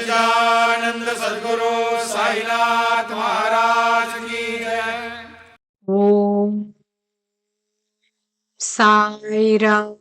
सच्चिदानंद सदगुरु साईनाथ महाराज की जय ஓம் சாய்ராம்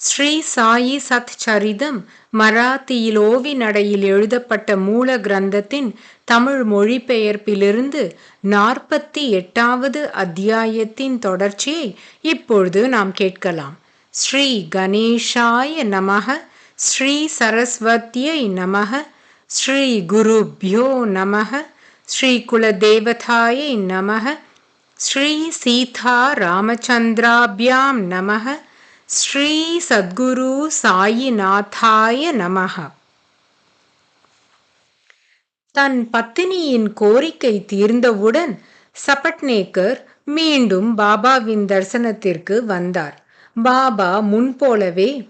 ஸ்ரீ சாயி சத் சரிதம் மராத்தியில் ஓவி நடையில் எழுதப்பட்ட மூல கிரந்தத்தின் தமிழ் மொழிபெயர்ப்பிலிருந்து நாற்பத்தி எட்டாவது அத்தியாயத்தின் தொடர்ச்சியை இப்பொழுது நாம் கேட்கலாம் ஸ்ரீ கணேஷாய நமக ஸ்ரீ சரஸ்வத்தியை நமக ஸ்ரீ குருப்யோ நமக ஸ்ரீ குலதேவதாயை நமக ஸ்ரீ சீதா ராமச்சந்திராபியாம் நமக ஸ்ரீ சத்குரு சாயிநாதாய நமக. தன் பத்தினியின் கோரிக்கை தீர்ந்தவுடன் சபட்நேக்கர் மீண்டும் பாபாவின் தரிசனத்திற்கு வந்தார். பாபா முன்போலவே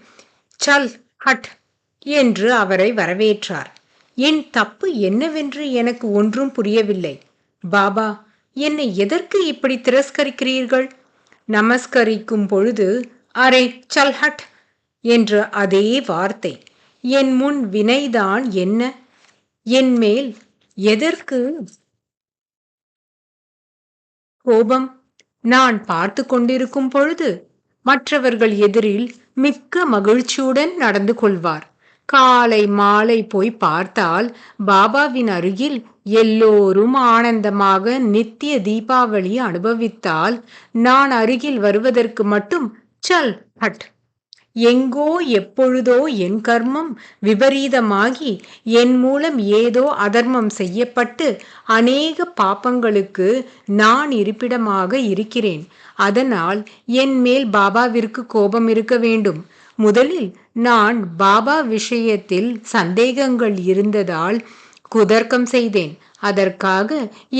சல் ஹட் என்று அவரை வரவேற்றார். என் தப்பு என்னவென்று எனக்கு ஒன்றும் புரியவில்லை. பாபா என்னை எதற்கு இப்படி திரஸ்கரிக்கிறீர்கள் நமஸ்கரிக்கும் பொழுது அரே சல் ஹட் என்ற அதே வார்த்தை. என் முன் வினைதான் என்ன? என் மேல் எதற்கு கோபம்? நான் பார்த்து கொண்டிருக்கும் பொழுது மற்றவர்கள் எதிரில் மிக்க மகிழ்ச்சியுடன் நடந்து கொள்வார். காலை மாலை போய் பார்த்தால் பாபாவின் அருகில் எல்லோரும் ஆனந்தமாக நித்திய தீபாவளி அனுபவித்தால் நான் அருகில் வருவதற்கு மட்டும் சல் ஹட் எங்கோ எப்பொழுதோ என் கர்மம் விபரீதமாகி என் மூலம் ஏதோ அதர்மம் செய்யப்பட்டு அநேக பாப்பங்களுக்கு நான் இருப்பிடமாக இருக்கிறேன். அதனால் என் மேல் பாபாவிற்கு கோபம் இருக்க வேண்டும். முதலில் நான் பாபா விஷயத்தில் சந்தேகங்கள் இருந்ததால் குதர்க்கம் செய்தேன். அதற்காக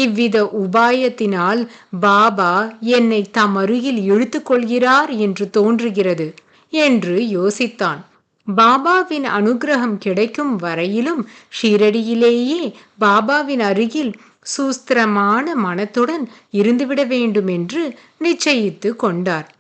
இவ்வித உபாயத்தினால் பாபா என்னை தம் அருகில் இழுத்து கொள்கிறார் என்று தோன்றுகிறது. என்று யோசித்தான். பாபாவின் அனுகிரகம் கிடைக்கும் வரையிலும் ஷீரடியிலேயே பாபாவின் அருகில் சூஸ்திரமான மனத்துடன் இருந்துவிட வேண்டும் என்று நிச்சயித்து கொண்டார்.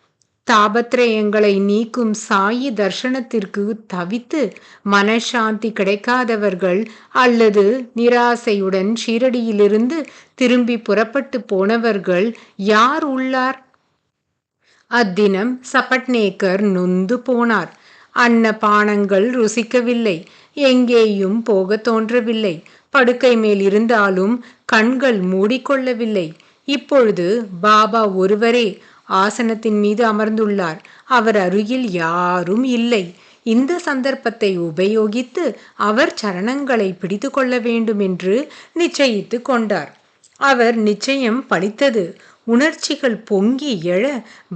தாபத்ரயங்களை நீக்கும் சாயி தர்ஷனத்திற்கு தவித்து மனசாந்தி கிடைக்காதவர்கள் அல்லது நிராசையுடன் ஷீரடியிலிருந்து திரும்பி புறப்பட்டு போனவர்கள் யார் உள்ளார்? அத்தினம் சபட்நேக்கர் நொந்து போனார். அன்ன பானங்கள் ருசிக்கவில்லை. எங்கேயும் போக தோன்றவில்லை. படுக்கை மேல் இருந்தாலும் கண்கள் மூடிக்கொள்ளவில்லை. இப்பொழுது பாபா ஒருவரே ஆசனத்தின் மீது அமர்ந்துள்ளார். அவர் அருகில் யாரும் இல்லை. இந்த சந்தர்ப்பத்தை உபயோகித்து அவர் சரணங்களை பிடித்து கொள்ள வேண்டும் என்று நிச்சயித்து கொண்டார். அவர் நிச்சயம் பழித்தது உணர்ச்சிகள் பொங்கி எழ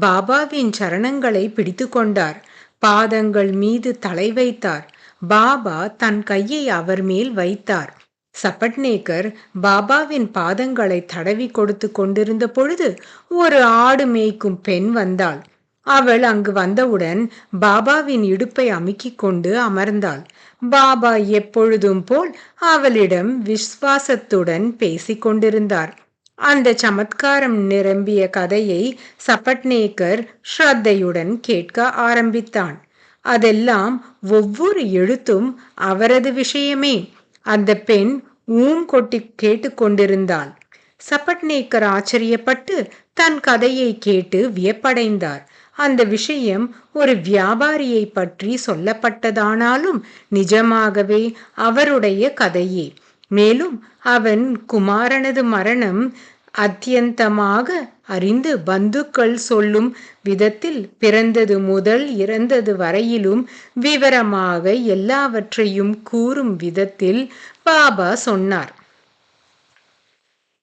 பாபாவின் சரணங்களை பிடித்து கொண்டார் பாதங்கள் மீது தலை வைத்தார். பாபா தன் கையை அவர் மேல் வைத்தார். சபட்நேக்கர் பாபாவின் பாதங்களை தடவி கொடுத்து கொண்டிருந்த பொழுது ஒரு ஆடு மேய்க்கும் பெண் வந்தாள். அவள் அங்கு வந்தவுடன் பாபாவின் இடுப்பை அமுக்கிக் கொண்டு அமர்ந்தாள். பாபா எப்பொழுதும் போல் அவளிடம் விஸ்வாசத்துடன் பேசிக் கொண்டிருந்தார். அந்த சமத்காரம் நிரம்பிய கதையை சபட்னேகர் ஸ்ரத்தையுடன் கேட்க ஆரம்பித்தான். அதெல்லாம் ஒவ்வொரு எழுத்தும் அவரது விஷயமே. அந்த பெண் ஊம் கொட்டி கேட்டுக்கொண்டிருந்தாள் சபட்னேக்கர் ஆச்சரியப்பட்டு தன் கதையை கேட்டு வியப்படைந்தார். அந்த விஷயம் ஒரு வியாபாரியை பற்றி சொல்லப்பட்டதானாலும் நிஜமாகவே அவருடைய கதையே. மேலும் அவன் குமாரனது மரணம் அத்தியந்தமாக அறிந்து பந்துக்கள் சொல்லும் விதத்தில் பிறந்தது முதல் இறந்தது வரையிலும் விவரமாக எல்லாவற்றையும் கூறும் விதத்தில் பாபா சொன்னார்.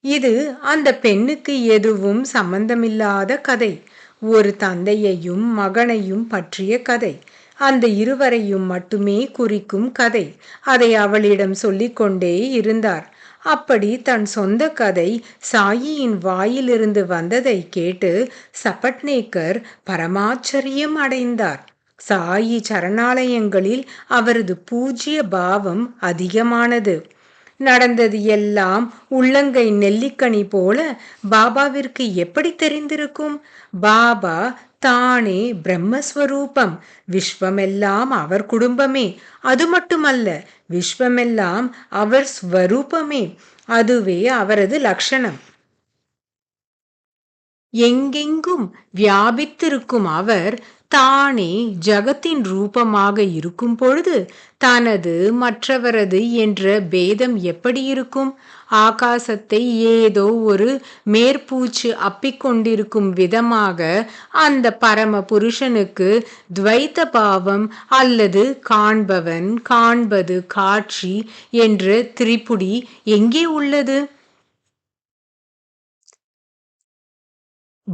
இது அந்த பெண்ணுக்கு எதுவும் சம்பந்தமில்லாத கதை. ஒரு தந்தையையும் மகனையும் பற்றிய கதை. அந்த இருவரையும் மட்டுமே குறிக்கும் கதை. அதை அவளிடம் சொல்லிக்கொண்டே இருந்தார். அப்படி தன் சொந்த கதை சாயியின் வாயிலிருந்து வந்ததை கேட்டு சபட்நேக்கர் பரமாச்சரியம் அடைந்தார். சாயி சரணாலயங்களில் அவரது பூஜ்ய பாவம் அதிகமானது. நடந்தது எல்லாம் உள்ளங்கை நெல்லிக்கனி போல. பாபாவிற்கு எப்படி தெரிந்திருக்கும்? பாபா தானே பிரம்மஸ்வரூபம். விஸ்வமெல்லாம் அவர் குடும்பமே. அது மட்டுமல்ல விஸ்வமெல்லாம் அவர் ஸ்வரூபமே. அதுவே அவரது லட்சணம் எங்கெங்கும் வியாபித்திருக்கும் அவர் தானே ஜகத்தின் ரூபமாக இருக்கும் பொழுது தனது மற்றவரது என்ற பேதம் எப்படி இருக்கும்? ஆகாசத்தை ஏதோ ஒரு மேற்பூச்சு அப்பிக்கொண்டிருக்கும் விதமாக அந்த பரம புருஷனுக்கு துவைத்த பாவம் அல்லது காண்பவன் காண்பது காட்சி என்ற திரிபுடி எங்கே உள்ளது?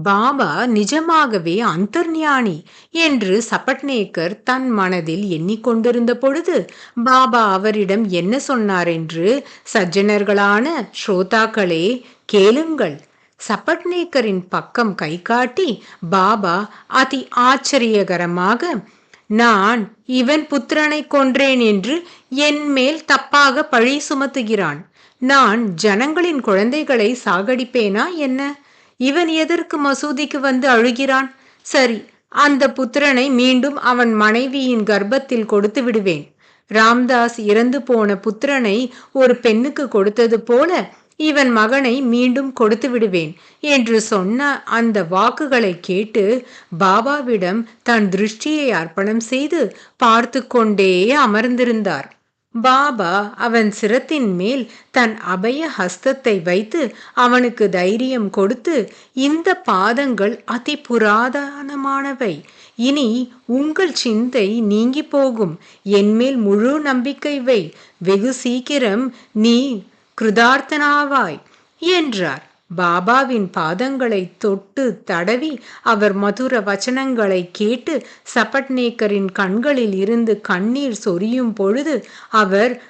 பாபா நிஜமாகவே அந்தர்ஞானி என்று சபட்நேக்கர் தன் மனதில் எண்ணிக்கொண்டிருந்த பொழுது பாபா அவரிடம் என்ன சொன்னார் என்று சஜ்ஜனர்களான ஸ்ரோதாக்களே கேளுங்கள். சபட்நேக்கரின் பக்கம் கை காட்டி பாபா அதி ஆச்சரியகரமாக நான் இவன் புத்திரனை கொன்றேன் என்று என் மேல் தப்பாக பழி சுமத்துகிறான். நான் ஜனங்களின் குழந்தைகளை சாகடிப்பேனா என்ன? இவன் எதற்கு மசூதிக்கு வந்து அழுகிறான்? சரி அந்த புத்திரனை மீண்டும் அவன் மனைவியின் கர்ப்பத்தில் கொடுத்து விடுவேன். ராம்தாஸ் இறந்து போன புத்திரனை ஒரு பெண்ணுக்கு கொடுத்தது போல இவன் மகனை மீண்டும் கொடுத்து விடுவேன் என்று சொன்ன அந்த வாக்குகளை கேட்டு பாபாவிடம் தன் திருஷ்டியை அர்ப்பணம் செய்து பார்த்து கொண்டே அமர்ந்திருந்தார். பாபா அவன் சிரத்தின் மேல் தன் அபய ஹஸ்தத்தை வைத்து அவனுக்கு தைரியம் கொடுத்து இந்த பாதங்கள் அதி புராதனமானவை இனி உங்கள் சிந்தை நீங்கி போகும். என்மேல் முழு நம்பிக்கை வை. வெகு சீக்கிரம் நீ கிருதார்த்தனாவாய் என்றார். பாபாவின் பாதங்களை தொட்டு தடவி அவர் மதுர வச்சனங்களை கேட்டு சபட்நேக்கரின் கண்களில் இருந்து கண்ணீர் சொரியும் பொழுது அவர்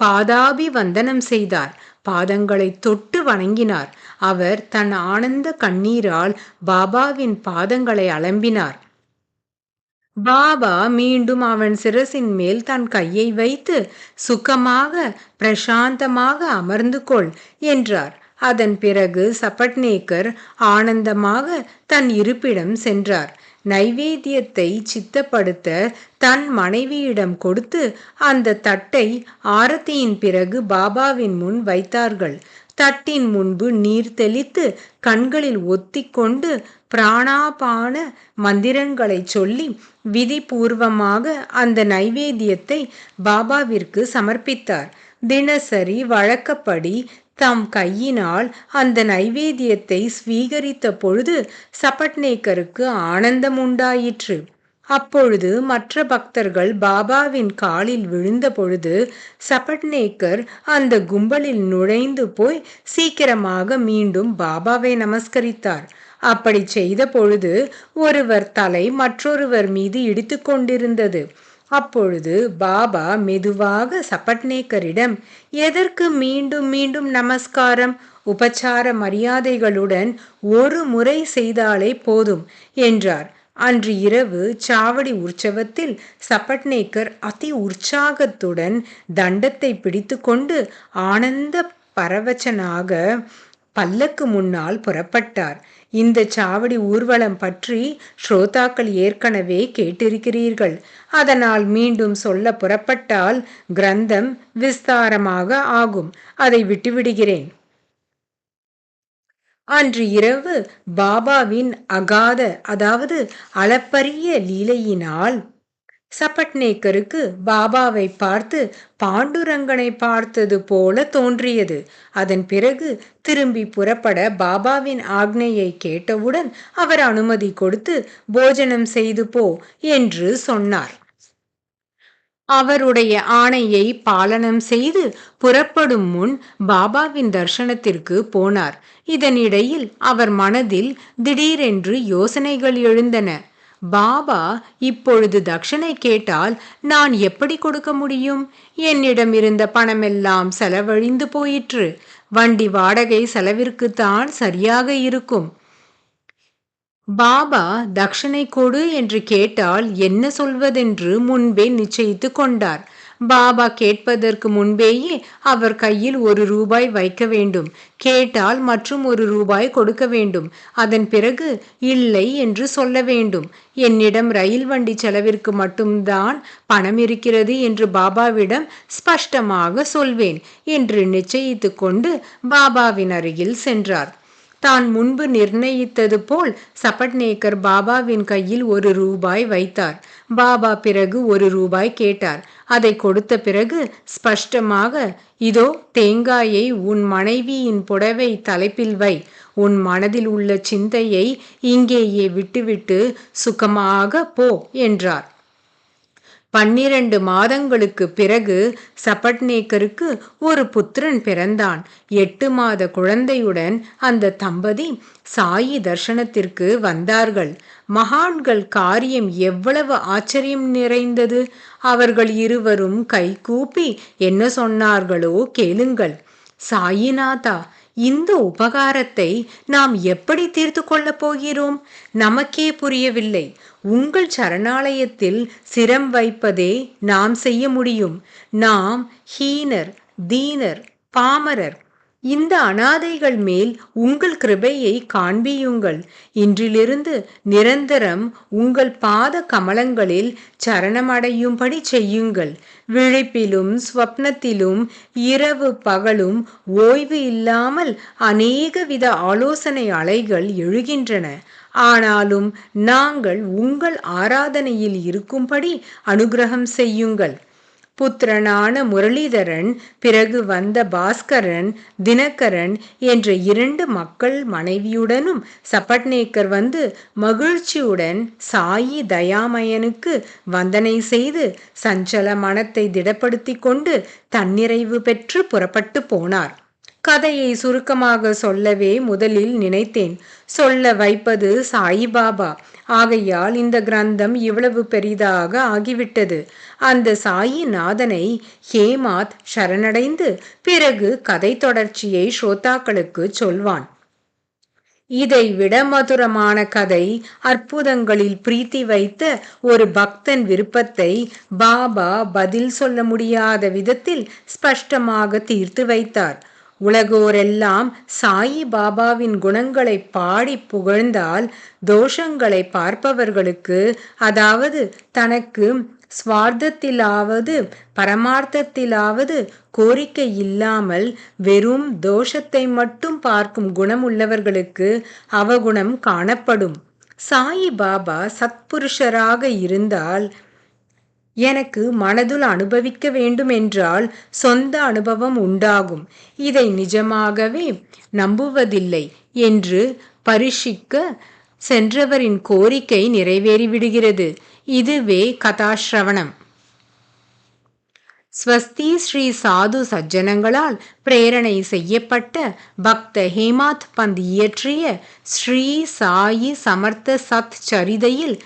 பாதாபி வந்தனம் செய்தார். பாதங்களை தொட்டு வணங்கினார். அவர் தன் ஆனந்த கண்ணீரால் பாபாவின் பாதங்களை அலம்பினார். பாபா மீண்டும் அவன் சிரசின் மேல் தன் கையை வைத்து சுகமாக பிரசாந்தமாக அமர்ந்து கொள் என்றார். அதன் பிறகு சபட்நேக்கர் ஆனந்தமாக தன் இருப்பிடம் சென்றார். நைவேத்தியத்தை சித்தப்படுத்த தன் மனைவியிடம் கொடுத்து அந்த தட்டை ஆரத்தியின் பிறகு பாபாவின் முன் வைத்தார்கள். தட்டின் முன்பு நீர் தெளித்து கண்களில் ஒத்திக்கொண்டு பிராணாபான மந்திரங்களை சொல்லி விதிபூர்வமாக அந்த நைவேத்தியத்தை பாபாவிற்கு சமர்ப்பித்தார். தினசரி வழக்கப்படி தம் கையினால் அந்த நைவேத்தியத்தை ஸ்வீகரித்த பொழுது சபட்நேக்கருக்கு ஆனந்தம் உண்டாயிற்று அப்பொழுது மற்ற பக்தர்கள் பாபாவின் காலில் விழுந்த பொழுது சபட்நேக்கர் அந்த கும்பலில் நுழைந்து போய் சீக்கிரமாக மீண்டும் பாபாவை நமஸ்கரித்தார். அப்படி செய்த பொழுது ஒருவர் தலை மற்றொருவர் மீது இடித்து கொண்டிருந்தது. அப்பொழுது பாபா மெதுவாக சபட்னேக்கரிடம் எதற்கு மீண்டும் மீண்டும் நமஸ்காரம்? உபச்சார மரியாதைகளுடன் ஒரு முறை செய்தாலே போதும் என்றார். அன்று இரவு சாவடி உற்சவத்தில் சபட்னேக்கர் அதி உற்சாகத்துடன் தண்டத்தை பிடித்துக்கொண்டு ஆனந்த பரவச்சனாக பல்லக்கு முன்னால் புறப்பட்டார். இந்த சாவடி ஊர்வலம் பற்றி ஸ்ரோதாக்கள் ஏற்கனவே கேட்டிருக்கிறீர்கள். அதனால் மீண்டும் சொல்ல புறப்பட்டால் கிரந்தம் விஸ்தாரமாக ஆகும். அதை விட்டுவிடுகிறேன். அன்று இரவு பாபாவின் அகாத அதாவது அளப்பரிய லீலையினால் சபட்நேக்கருக்கு பாபாவை பார்த்து பாண்டுரங்கனை பார்த்தது போல தோன்றியது. அதன் பிறகு திரும்பி புறப்பட பாபாவின் ஆக்னையை கேட்டவுடன் அவர் அனுமதி கொடுத்து போஜனம் செய்து போ என்று சொன்னார். அவருடைய ஆணையை பாலனம் செய்து புறப்படும் முன் பாபாவின் தர்சனத்திற்கு போனார். இதனிடையில் அவர் மனதில் திடீரென்று யோசனைகள் எழுந்தன. பாபா இப்பொழுது தட்சணை கேட்டால் நான் எப்படி கொடுக்க முடியும்? என்னிடம் இருந்த பணமெல்லாம் செலவழிந்து போயிற்று. வண்டி வாடகை செலவிற்குத்தான் சரியாக இருக்கும். பாபா தட்சணை கொடு என்று கேட்டால் என்ன சொல்வதென்று முன்பே நிச்சயித்து கொண்டார். பாபா கேட்பதற்கு முன்பேயே அவர் கையில் ஒரு ரூபாய் வைக்க வேண்டும். கேட்டால் மற்றும் ஒரு ரூபாய் கொடுக்க வேண்டும். அதன் பிறகு இல்லை என்று சொல்ல வேண்டும். என்னிடம் ரயில் வண்டி செலவிற்கு மட்டும்தான் பணம் இருக்கிறது என்று பாபாவிடம் ஸ்பஷ்டமாக சொல்வேன் என்று நிச்சயித்து கொண்டு பாபாவின் அருகில் சென்றார். தான் முன்பு நிர்ணயித்தது போல் சபட்நேக்கர் பாபாவின் கையில் ஒரு ரூபாய் வைத்தார். பாபா பிறகு ஒரு ரூபாய் கேட்டார். அதை கொடுத்த பிறகு ஸ்பஷ்டமாக இதோ தேங்காயை உன் மனைவியின் புடவை தலைப்பில் வை. உன் மனதில் உள்ள சிந்தையை இங்கேயே விட்டுவிட்டு சுகமாக போ என்றார். பன்னிரண்டு மாதங்களுக்கு பிறகு சபட்நேக்கருக்கு ஒரு புத்திரன் பிறந்தான். எட்டு மாத குழந்தையுடன் அந்த தம்பதி சாயி தர்ஷனத்திற்கு வந்தார்கள். மகான்கள் காரியம் எவ்வளவு ஆச்சரியம் நிறைந்தது. அவர்கள் இருவரும் கைகூப்பி என்ன சொன்னார்களோ கேளுங்கள். சாயிநாதா இந்த உபகாரத்தை நாம் எப்படி தீர்த்து கொள்ளப் போகிறோம்? நமக்கே புரியவில்லை. உங்கள் சரணாலயத்தில் சிரம் வைப்பதே நாம் செய்ய முடியும். நாம் ஹீனர் தீனர் பாமரர் இந்த அனாதைகள் மேல் உங்கள் கிருபையை காண்பியுங்கள். இன்றிலிருந்து நிரந்தரம் உங்கள் பாத கமலங்களில் சரணமடையும்படி செய்யுங்கள். விழிப்பிலும் ஸ்வப்னத்திலும் இரவு பகலும் ஓய்வு இல்லாமல் அநேக வித ஆலோசனை அலைகள் எழுகின்றன. ஆனாலும் நாங்கள் உங்கள் ஆராதனையில் இருக்கும்படி அனுகிரகம் செய்யுங்கள். புத்திரனான முரளிதரன் பிறகு வந்த பாஸ்கரன் தினகரன் என்ற இரண்டு மக்கள் மனைவியுடனும் சபட்நேக்கர் வந்து மகிழ்ச்சியுடன் சாயி தயாமயனுக்கு வந்தனை செய்து சஞ்சல மனத்தை திடப்படுத்தி கொண்டு தன்னிறைவு பெற்று புறப்பட்டு போனார். கதையை சுருக்கமாக சொல்லவே முதலில் நினைத்தேன். சொல்ல வைப்பது சாயிபாபா. ஆகையால் இந்த கிரந்தம் இவ்வளவு பெரிதாக ஆகிவிட்டது. அந்த சாயிநாதனை ஹேமாத் சரணடைந்து பிறகு கதை தொடர்ச்சியை ஸ்ரோதாக்களுக்கு சொல்வான். இதை விட மதுரமான கதை அற்புதங்களில் பிரீத்தி வைத்த ஒரு பக்தன் விருப்பத்தை பாபா பதில் சொல்ல முடியாத விதத்தில் ஸ்பஷ்டமாக தீர்த்து வைத்தார். உலகோரெல்லாம் சாயி பாபாவின் குணங்களை பாடி புகழ்ந்தால் தோஷங்களை பார்ப்பவர்களுக்கு அதாவது தனக்கு ஸ்வார்த்தத்திலாவது பரமார்த்தத்திலாவது கோரிக்கை இல்லாமல் வெறும் தோஷத்தை மட்டும் பார்க்கும் குணம் உள்ளவர்களுக்கு அவகுணம் காணப்படும். சாயி பாபா சத்புருஷராக இருந்தால் எனக்கு மனதுள் அனுபவிக்க வேண்டும் என்றால் சொந்த அனுபவம் உண்டாகும். இதை நிஜமாகவே நம்புவதில்லை என்று பரிஷிக்க சென்றவரின் கோரிக்கை நிறைவேறிவிடுகிறது. இதுவே கதாசிரவணம் ஸ்வஸ்தி ஸ்ரீ சாது சஜ்ஜனங்களால் பிரேரணை செய்யப்பட்ட பக்த ஹேமாத் பந்த் இயற்றிய ஸ்ரீ சாயி சமர்த்த சத் சரிதையில்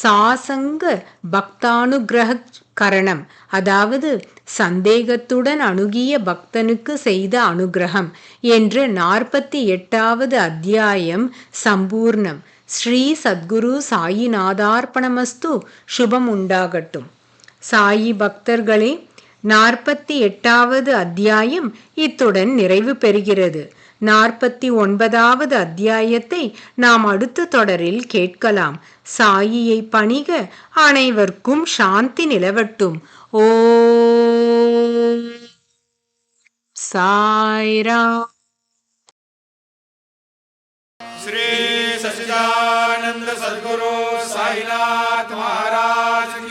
சாசங்க பக்தானுகிரக கரணம் அதாவது சந்தேகத்துடன் அணுகிய பக்தனுக்கு செய்த அனுகிரகம் என்று நாற்பத்தி எட்டாவது அத்தியாயம் சம்பூர்ணம். ஸ்ரீ சத்குரு சாயிநாதார்ப்பணமஸ்து சுபம் உண்டாகட்டும் சாயி பக்தர்களே நாற்பத்தி எட்டாவது அத்தியாயம் இத்துடன் நிறைவு பெறுகிறது. நாற்பத்தி ஒன்பதாவது அத்தியாயத்தை நாம் அடுத்த தொடரில் கேட்கலாம் சாயியை பணிக அனைவருக்கும் சாந்தி நிலவட்டும் ஓ சாய்ரா श्री सच्चिदानंद सदगुरु साईनाथ महाराज की